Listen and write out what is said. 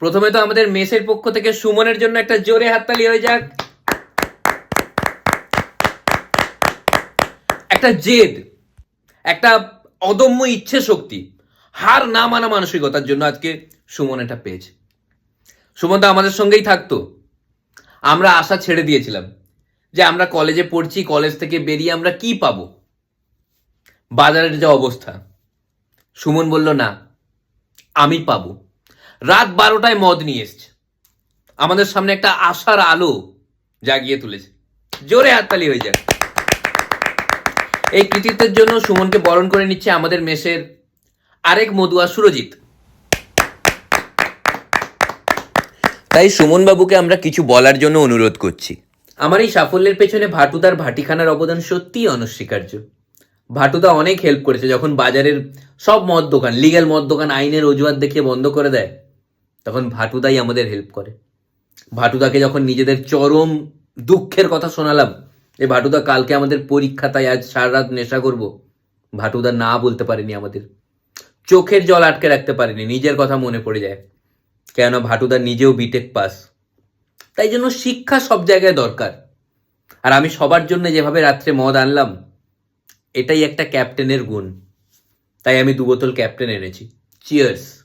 প্রথমে তো আমাদের মেসের পক্ষ থেকে সুমনের জন্য একটা জোরে হাততালি হয়ে যাক। একটা জেদ, একটা অদম্য ইচ্ছে শক্তি, হার না মানা মানসিকতার জন্য আজকে সুমন এটা পেয়েছে। সুমন তো আমাদের সঙ্গেই থাকতো। আমরা আশা ছেড়ে দিয়েছিলাম যে আমরা কলেজে পড়ছি, কলেজ থেকে বেরিয়ে আমরা কি পাব? বাজারের যা অবস্থা। সুমন বলল, না, আমি পাবো। রাত বারোটায় মদ নিয়ে এসছে। আমাদের সামনে একটা আশার আলো জাগিয়ে তুলেছে। জোরে হাততালি হয়ে যাক। এই কৃতিত্বের জন্য সুমনকে বরণ করে নিচ্ছে আমাদের মেসের আরেক মধুয়া সুরজিৎ। তাই সুমন বাবুকে আমরা কিছু বলার জন্য অনুরোধ করছি। আমার এই সাফল্যের পেছনে ভাটুদার ভাটিখানার অবদান সত্যিই অনস্বীকার্য। ভাটুদা অনেক হেল্প করেছে যখন বাজারের সব মদ দোকান লিগ্যাল মদ দোকান আইনের অজুহাত দেখিয়ে বন্ধ করে দেয়। তখন ভাটুদাই আমাদের হেল্প করে। ভাটুদাকে যখন নিজেদের চরম দুঃখের কথা শোনালাম যে ভাটুদা কালকে আমাদের পরীক্ষা, তাই আজ সারা রাত নেশা করব। ভাটুদা না বলতে পারেনি আমাদের। চোখের জল আটকে রাখতে পারেনি, নিজের কথা মনে পড়ে যায়। কেন ভাটুদা নিজেও বিটেক পাস। তাই জন্য শিক্ষা সব জায়গায় দরকার। আর আমি সবার জন্য যেভাবে রাত্রে মদ আনলাম, এটাই একটা ক্যাপ্টেনের গুণ। তাই আমি দু বোতল ক্যাপ্টেন এনেছি। চিয়ার্স